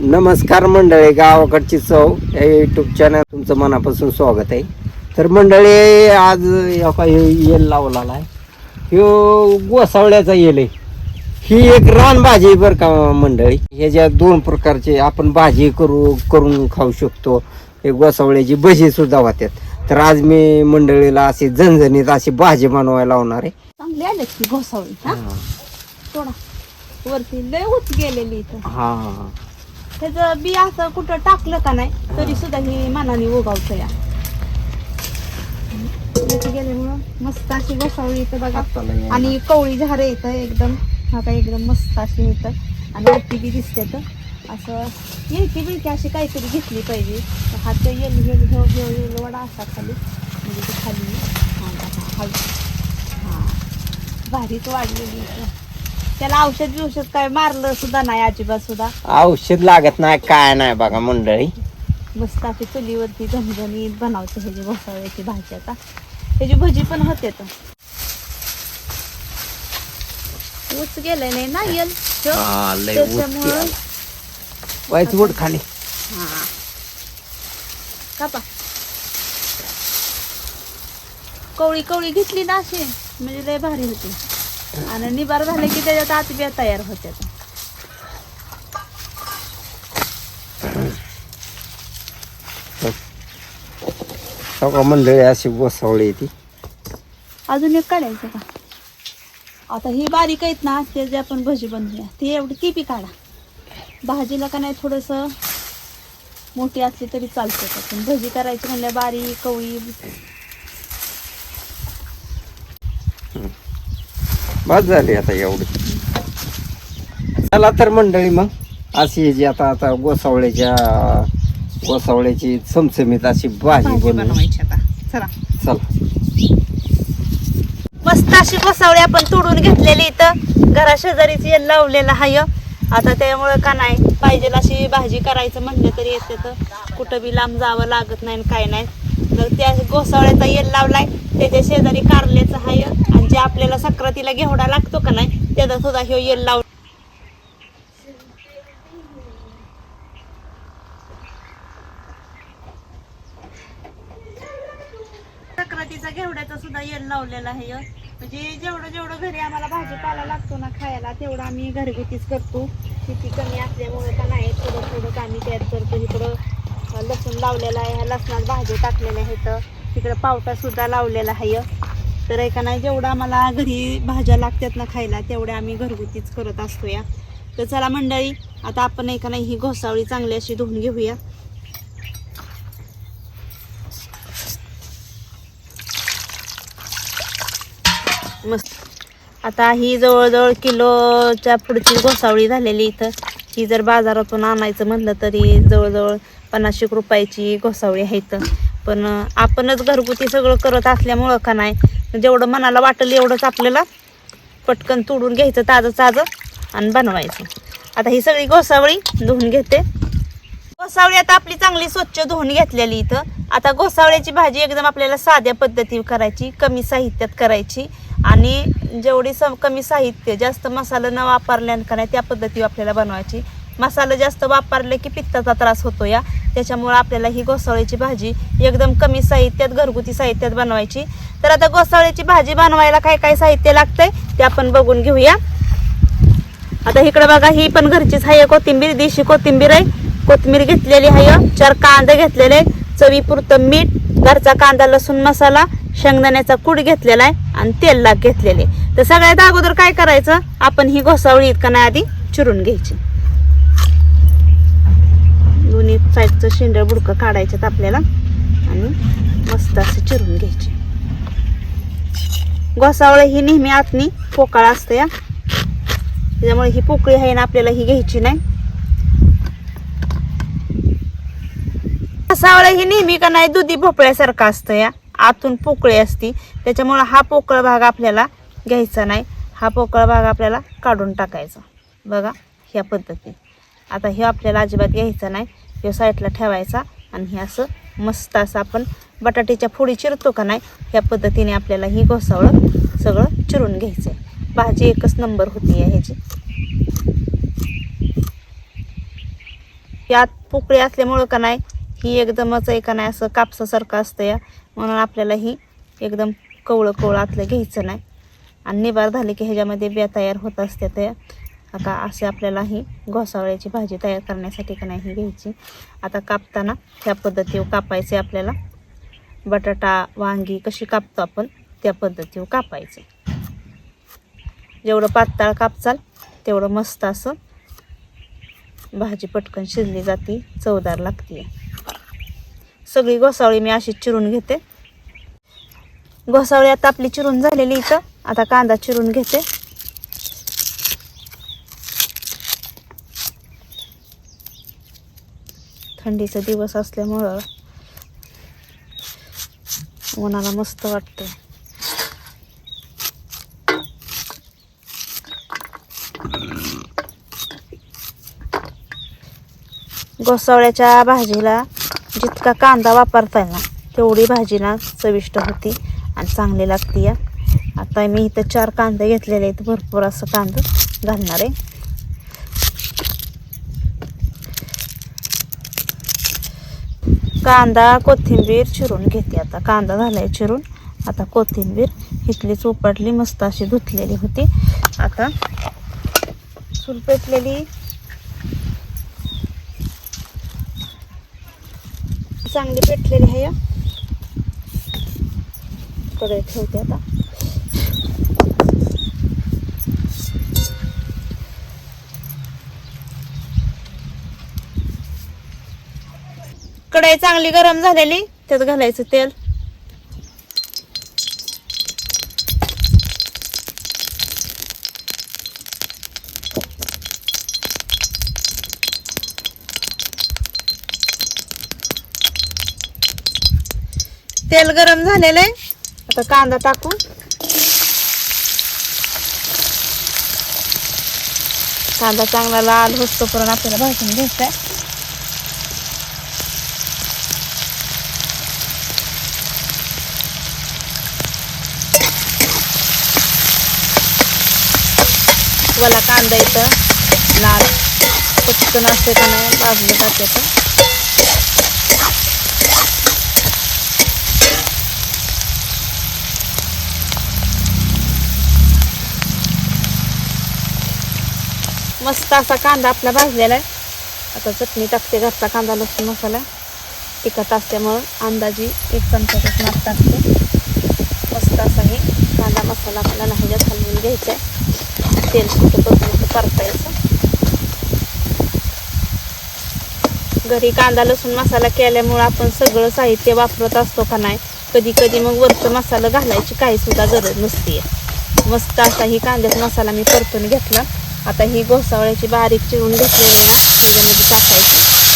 नमस्कार मंडळी गावाकडची चव या युट्यूब चॅनल तुमचं मनापासून स्वागत आहे. तर मंडळी आज ह्यो का ह्यो येल लावलेला आहे. ह्यो गोसावळ्याचा येल आहे. ही एक रान भाजी आहे बरं का मंडळी. ह्याच्या दोन प्रकारचे आपण भाजी करू करून खाऊ शकतो. हे गोसावळ्याची भजी सुद्धा होत्यात तर आज मी मंडळीला अशी झणझणीत अशी भाजी बनवायला लावणार आहे. चांगली आले की घोसावळी हा? थोडा वरती लय गेलेली इथं. हा. त्याचं बी असं कुठं टाकलं का नाही तरी सुद्धा ही मनाने उगावतं या. इथे गेल्यामुळं मस्त अशी घोसावळी इथं बघा. आणि कवळी झाडं येतं एकदम हा काय एकदम मस्त अशी येतं आणि वरती बी दिसते तर. असं येलकी बिलकी अशी काहीतरी घेतली पाहिजे. तर हात येल येल घेऊ घेऊ येल वडा असा खाली. म्हणजे ते खाली. हा हा हा. हा. भारीच वाढलेली इथं. त्याला औषध बिवषध काय मारलं सुद्धा नाही अजिबात सुद्धा. औषध लागत नाही काय नाही बघा मंडळी. मस्त अशी चुलीवरती झणझणीत बनवते ह्याची घोसावळ्याची भाजी आता. ह्याची भजी पण होते तर. ऊच गेलंय नाही ना येल. हा, लय ऊच त्याच्यामुळं गेला. बोट खाली. हा. कापा. कवळी कवळी घेतली ना अशी म्हणजे लय भारी होती. आणि निबार झाले की त्याच्यात आत बिया तयार होत्या सगळं मंडळी अशी गोसावळी ती. अजून एक काढायचं का? आता ही बारीक आहेत ना ते जे आपण भजी बनवूया ती एवढी ती बी काढा. भाजीला का नाही थोडंसं मोठी असली तरी चालते. पण भजी करायची म्हणल्या बारीक कवळी बस झाली आता एवढी. चला तर मंडळी मग अशी ही जी आता आता गोसावळ्याच्या गोसावळ्याची चमचमीत अशी भाजी भाजी बनवू. बनवायची आता. चला. चला. मस्त अशी गोसावळी आपण तोडून घेतलेली इथं. घरा शेजारीच येल लावलेलं हाय आता त्यामुळे का नाही पाहिजे अशी भाजी करायचं म्हणलं तरी येते तर. कुठं बी लांब जावं लागत नाही आणि काय नाही. तर त्या घोसाळ्याचा येल लावलाय. त्याच्या शेजारी कारल्याचा हाय. आणि जे आपल्याला सक्रातीला घेवडा लागतो का नाही त्याचा सुद्धा ह्यो येल लाव सक्रातीचा घेवड्याचा सुद्धा येल लावलेला आहे. म्हणजे जेवढं जेवढं घरी आम्हाला भाजीपाला लागतो ना खायला तेवढं आम्ही घरगुतीच करतो. शेती कमी असल्यामुळे का नाही थोडं थोडं आम्ही तयार करतो. इकडं लसूण लावलेला आहे ह्या लसणात भाजी टाकलेल्या आहेत तिकडं पावटासुद्धा लावलेला आहे. तर एका नाही जेवढं आम्हाला घरी भाज्या लागतात ना खायला तेवढ्या आम्ही घरगुतीच करत असतो या तर चला मंडळी आता आपण एका नाही ही घोसावळी चांगली अशी धुवून घेऊया. मस्त. आता ही जवळजवळ किलोच्या पुढची घोसावळी झालेली इथं. ही जर बाजारातून आणायचं म्हटलं तरी जवळजवळ पन्नासशे रुपयाची घोसावळी आहे इथं. पण आपणच घरगुती सगळं करत असल्यामुळं का नाही जेवढं मनाला वाटेल एवढंच आपल्याला पटकन तोडून घ्यायचं ताजं ताजं आणि बनवायचं. आता ही सगळी घोसावळी धुवून घेते. घोसावळी आता आपली चांगली स्वच्छ धुवून घेतलेली इथं. आता घोसावळ्याची भाजी एकदम आपल्याला साध्या पद्धतीवर करायची कमी साहित्यात करायची. आणि जेवढी स कमी साहित्य जास्त मसाला न वापरल्यानं का नाही त्या पद्धतीवर आपल्याला बनवायची. मसाला जास्त वापरले की पित्ताचा त्रास होतो या. त्याच्यामुळं आपल्याला ही घोसाळ्याची भाजी एकदम कमी साहित्यात घरगुती साहित्यात बनवायची. तर आता घोसाळ्याची भाजी बनवायला काय काय साहित्य लागतंय ते आपण बघून घेऊया. आता इकडे बघा ही पण घरचीच आहे कोथिंबीर देशी कोथिंबीर आहे. कोथिंबीर घेतलेली आहे चार कांदे घेतलेले चवीपुरतं मीठ घरचा कांदा लसूण मसाला शेंगदाण्याचा कूड घेतलेला आहे आणि तेल लाग घेतलेले. तर सगळ्यात अगोदर काय करायचं? आपण ही घोसावळी इतका नाही आधी चिरून घ्यायची. दोन्ही साईडचं शेंडळ बुडकं काढायच्यात आपल्याला. आणि मस्त असं चिरून घ्यायचे. घोसावळ ही नेहमी आतनी पोकाळ असते या त्याच्यामुळे ही पोकळी आहे ना आपल्याला ही घ्यायची नाही. घोसावळ ही नेहमी का नाही दुधी भोपळ्यासारखं असतं या आतून पोकळी असती. त्याच्यामुळं हा पोकळ भाग आपल्याला घ्यायचा नाही. हा पोकळ भाग आपल्याला काढून टाकायचा. बघा ह्या पद्धतीत. आता हे आपल्याला अजिबात घ्यायचा नाही. हे साईडला ठेवायचा आणि हे असं मस्त असं आपण बटाट्याच्या फोडी चिरतो का नाही ह्या पद्धतीने आपल्याला ही घोसावळं सगळं चिरून घ्यायचं आहे भाजी एकच नंबर होती आहे ह्याची. यात पोकळी असल्यामुळं का नाही ही एकदमच आहे का नाही असं कापसासारखं असतं या. म्हणून आपल्याला ही एकदम कवळं कवळं आतलं घ्यायचं नाही. आणि निबार झाली की ह्याच्यामध्ये बिया तयार होत असते त्या. आता असे आपल्याला ही घोसावळ्याची भाजी तयार करण्यासाठी का नाही ही घ्यायची. आता कापताना ह्या पद्धतीवर कापायचे आपल्याला. बटाटा वांगी कशी कापतो आपण त्या पद्धतीवर कापायचे. जेवढं पातळ कापचाल तेवढं मस्त असं भाजी पटकन शिजली जाते चवदार लागते सगळी घोसावळी मी अशी चिरून घेते. घोसावळी आता आपली चिरून झालेली इथं. आता कांदा चिरून घेते. थंडीचा दिवस असल्यामुळं उन्हाला मस्त वाटतं घोसावळ्याच्या भाजीला जितका कांदा वापरता ना तेवढी भाजी ना चविष्ट होती आणि चांगली लागते या. आता मी इथं चार कांदे घेतलेले आहेत भरपूर असं कांदा घालणार आहे. कांदा कोथिंबीर चिरून घेते आता. कांदा झालाय चिरून. आता कोथिंबीर इथली चोपटली मस्त अशी धुतलेली होती. आता चूल पेटलेली चांगली पेटलेली आहे. या कडे ठेवते आता. कढाई चांगली गरम झालेली त्यात घालायचं तेल तेल गरम झालेलं आहे? आता कांदा टाकू कांदा चांगला लाल होतोपर्यंत आपल्याला भाजून घ्यायचा आहे. मला कांदा इथं लाल पटकन असते का नाही भाजलं जाते मस्त असा कांदा आपला भाजलेला आहे आता चटणी टाकते घरचा कांदा लसूण मसाला. तिखट असल्यामुळं अंदाजी एक चमचा माप टाकते. मस्त असा हे कांदा मसाला आपल्याला ह्याच्यात हलवून घ्यायचा आहे तेल सुटपर्यंत परतायचं घरी कांदा लसूण मसाला केल्यामुळं आपण सगळं साहित्य वापरत असतो का नाही कधी कधी मग वरचं मसाला घालायची काही सुद्धा गरज नसते मस्त असा ही कांद्याचा मसाला मी परतून घेतला. आता ही घोसावळ्याची बारीक चिरून घेतलेली ना त्याच्यामध्ये टाकायची.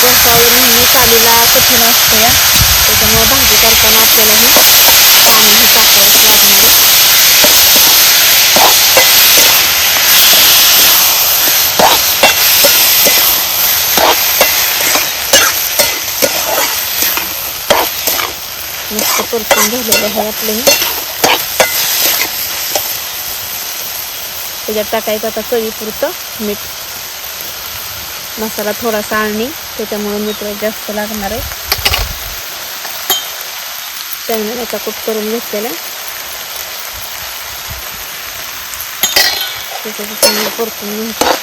घोसावळी नेहमी चालीला कठीण असते त्याच्यामुळे भाजी करताना आपल्याला ही पाणी हे टाकावंच लागणार आहे मस्त परतून झालेलं आहे आपलं. हे त्याच्यात टाकायचं आता चवीपुरतं मीठ. मसाला थोडासा आणि त्याच्यामुळे मीठ जास्त लागणार आहे. शेंगदाण्याचा कूट करून घेतलेला आहे. त्याच्यात चांगलं परतून घ्यायचं.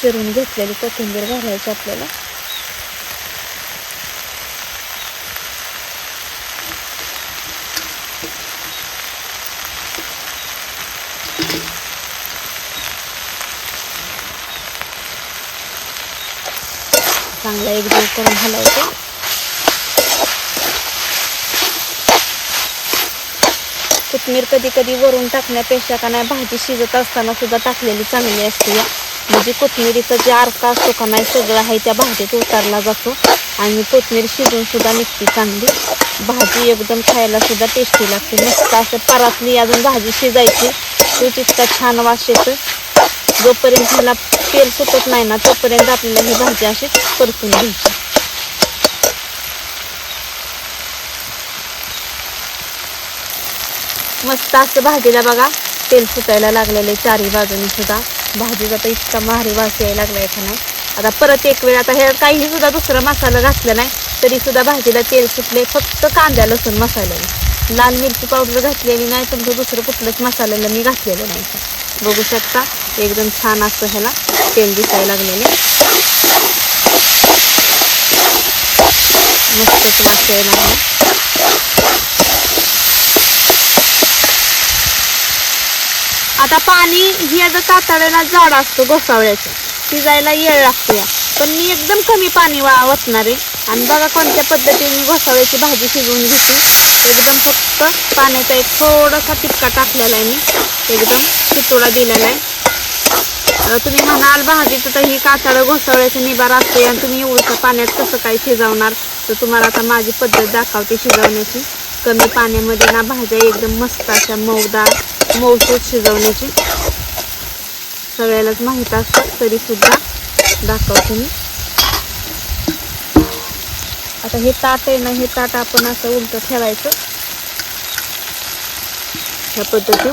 चिरून घेतलेली कोथिंबीर घालायची आपल्याला. चांगला एकजीव करून घालायचं. कोथमीर कधी कधी वरून टाकण्यापेक्षा का नाही भाजी शिजत असताना सुद्धा टाकलेली चांगली असते या. म्हणजे कोथमिरीचा जे आरका असतो का नाही सगळं आहे त्या भाजीत उतारला जातो. आणि कोथमीर शिजून सुद्धा निघते चांगली. भाजी एकदम खायला सुद्धा टेस्टी लागते. मस्त असं परातली अजून भाजी शिजायची. तो तितका छान वास येतो जोपर्यंत ह्याला तेल सुटत नाही ना तोपर्यंत आपल्याला ही भाजी अशी परतून घ्यायची. मस्त असं भाजीला बघा तेल सुटायला लागलेले चारी बाजूनी सुद्धा. भाजीचा तर इतका भारी वास यायला लागलाय का नाही आता परत एक वेळ आता हे काही सुद्धा दुसरा मसाला घातला नाही तरी सुद्धा भाजीला तेल सुटले फक्त कांद्या लसूण मसाल्याने लाल मिरची पावडर घातलेली नाही तुमचं दुसरं कुठलंच मसाल्याला मी घातलेलं नाही. बघू शकता एकदम छान असं ह्याला तेल दिसायला लागलेले. मस्तच वास यायला लागला. आता पाणी हे जर कातड्याला जाड असतो घोसावळ्याचं. शिजायला येळ लागतो. या पण मी एकदम कमी पाणी वा ओतणार आहे. आणि बघा कोणत्या पद्धतीने घोसावळ्याची भाजी शिजवून घेतली एकदम फक्त पाण्याचा एक थोडासा टिपका टाकलेला आहे मी. एकदम चितोडा दिलेला आहे. तुम्ही म्हणाल भाजीचं तर ही कातडं घोसावळ्याचं निबार असते आणि तुम्ही एवढंसं पाण्यात कसं काय शिजवणार? तर तुम्हाला आता माझी पद्धत दाखवते शिजवण्याची. कमी पाण्यामध्ये ना भाज्या एकदम मस्त अशा मऊदार मऊसूत शिजवण्याची सगळ्यालाच माहीत असतं तरी सुद्धा दाखवते मी. आता हे ताट आहे ना हे ताट आपण असं उलट ठेवायचं. ह्या पद्धती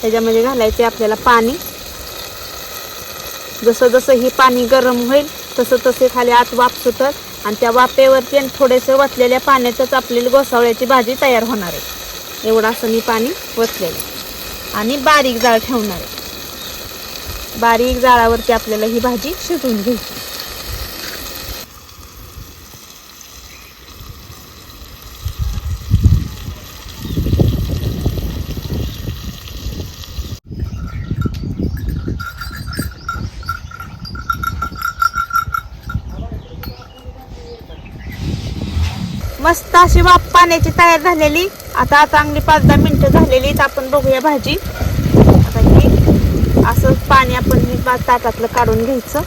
त्याच्यामध्ये घालायचे आपल्याला पाणी. जसं जसं हे पाणी गरम होईल तसं तसे खाली आत वाफ सुटत आणि त्या वाफेवरती आणि थोडेसे वतलेल्या पाण्यातच आपल्याला गोसावळ्याची भाजी तयार होणार आहे. एवढं असं मी पाणी वतलेलं आहे. आणि बारीक जाळ ठेवणार आहे बारीक जाळावरती आपल्याला ही भाजी शिजवून घ्यायची अशी बाप पाण्याची तयार झालेली. आता चांगली पाच दहा मिनटं झालेली तर आपण बघूया भाजी. आता ही असं पाणी आपण ताटातलं काढून घ्यायचं.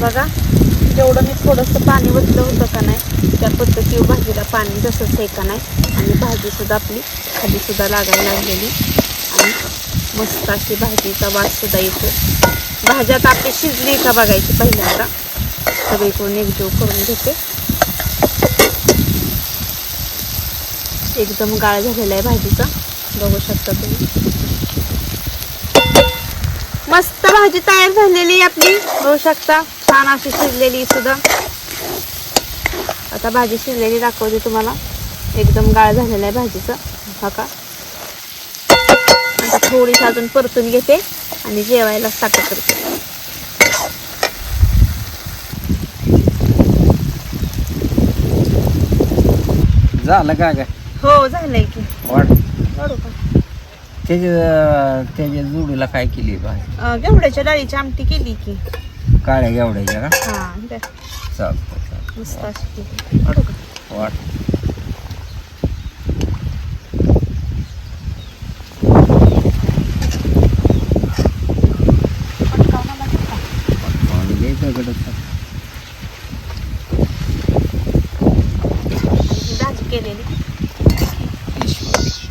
बघा जेवढं मी थोडंसं पाणी वतलं होतं का नाही त्या पद्धतीवर भाजीला पाणी जसंच आहे का नाही आणि भाजीसुद्धा आपली खालीसुद्धा लागायला लागलेली. आणि मस्त अशी भाजीचा वाससुद्धा येतो. भाज्यात आपली शिजली का बघायची पहिल्यांदा. सगळीकडून एकजीव करून घेते. एकदम गाळ झालेला आहे भाजीचा. बघू शकता तुम्ही. मस्त भाजी तयार झालेली आपली. बघू शकता. छान अशी शिजलेली सुद्धा. आता भाजी शिजलेली दाखवते तुम्हाला. एकदम गाळ झालेला आहे भाजीचा. हा आता थोडीशी अजून परतून घेते आणि जेवायला साखर करते. झालं का काय? हो झालंय की. वाट काढू का? त्याच्या त्याच्या जोडीला काय केली भाजी अं, घेवड्याच्या डाळीची आमटी केली की. काळ्या गेवड्याच्या का? हा द्या. चालतं चालतं मस्त अशी केली. काढू का? वाट पाणी द्यायचं इकडं तर. आणि ही भाजी केलेली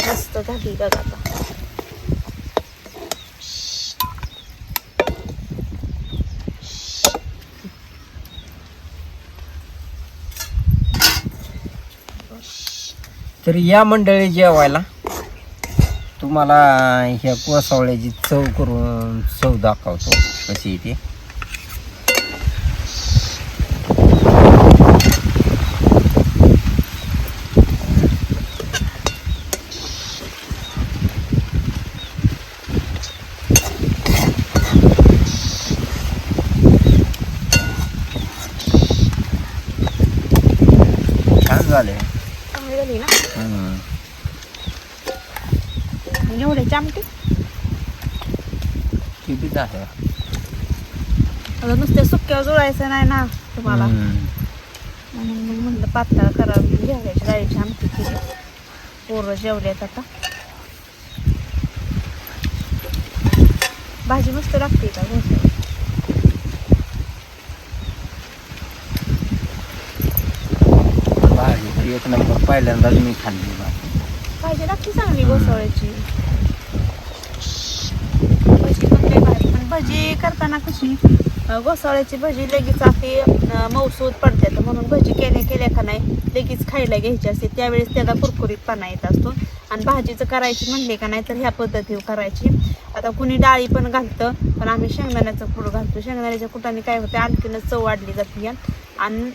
मस्त झाली बघा आता तर या मंडळी जेवायला. तुम्हाला ह्या कोसावळ्याची चव करून चव दाखवतो कशी ती. छान झाले ना घेवड्याची आमटी किती आहे आता नुसते सुक्यावर जुळायचं नाही ना तुम्हाला. म्हणून मग म्हणलं पातळ करावी घेवड्याची डाळीची आमटी केली पोरं जेवल्यात आता भाजी मस्त लागते का घोसाळी भाजी एक नंबर पहिल्यांदाच मी खाल्ली भाजी काय भाजी लागते चांगली घोसाळ्याची भजी पण भारी. पण भजी करताना कशी घोसाळ्याची भजी लगेच आपली मौसूद मऊसूद पडते म्हणून भजी केल्या केल्या का नाही लगेच खायला घ्यायची असते. त्यावेळेस त्याला कुरकुरीतपणा येत असतो. आणि भाजीचं करायची म्हणले का नाही तर ह्या पद्धतीवर करायची. आता कुणी डाळी पण घालतं पण आम्ही शेंगदाण्याचं कूट घालतो. शेंगदाण्याच्या कुटाने काय होतं आणखीनच चव वाढली जाते. आणि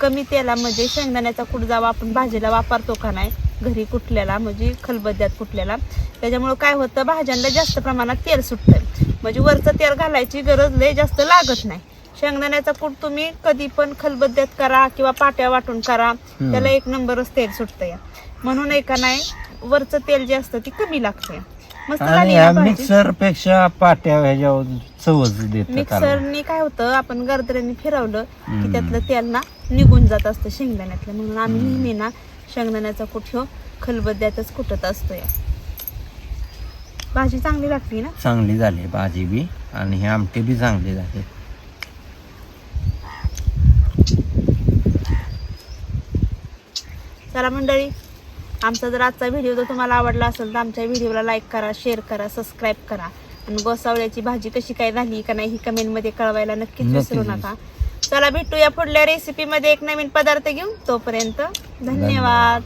कमी तेलामध्ये शेंगदाण्याचा कूट जावा आपण भाजीला वापरतो का नाही घरी कुटल्याला म्हणजे खलबद्यात कुटल्याला त्याच्यामुळं काय होतं भाज्यांना जास्त प्रमाणात तेल सुटतं म्हणजे वरचं तेल घालायची गरज लय जास्त लागत नाही. शेंगदाण्याचा कूट तुम्ही कधी पण खलबद्यात करा किंवा पाट्या वाटून करा त्याला एक नंबरच तेल सुटतं या म्हणून एका नाही वरचं तेल जे असतं ती कमी लागतं मस्त आणि झाली ह्या ना भाजी? मिक्सरपेक्षा पाट्या ह्याच्यावर चवच देत मिक्सरनी काय होतं आपण गर्दऱ्याने फिरवलं की. त्यातलं तेल ना निघून जात असतं शेंगदाण्यातलं. म्हणून आम्ही नेहमी ना शेंगदाण्याचा कुठ ह्यो खलबद्यातच कुटत असतो या भाजी चांगली लागते ना? चांगली झाली भाजी बी आणि हे आमटे बी चांगले झाले. चला मंडळी आमचा जर आजचा व्हिडिओ जर तुम्हाला आवडला असेल तर आमच्या व्हिडिओला लाईक करा शेअर करा सबस्क्राईब करा. आणि गोसावळ्याची भाजी कशी काय झाली का नाही ही कमेंटमध्ये कळवायला नक्कीच नक्कीच विसरू नका. चला भेटूया पुढल्या रेसिपीमध्ये एक नवीन पदार्थ घेऊन. तोपर्यंत धन्यवाद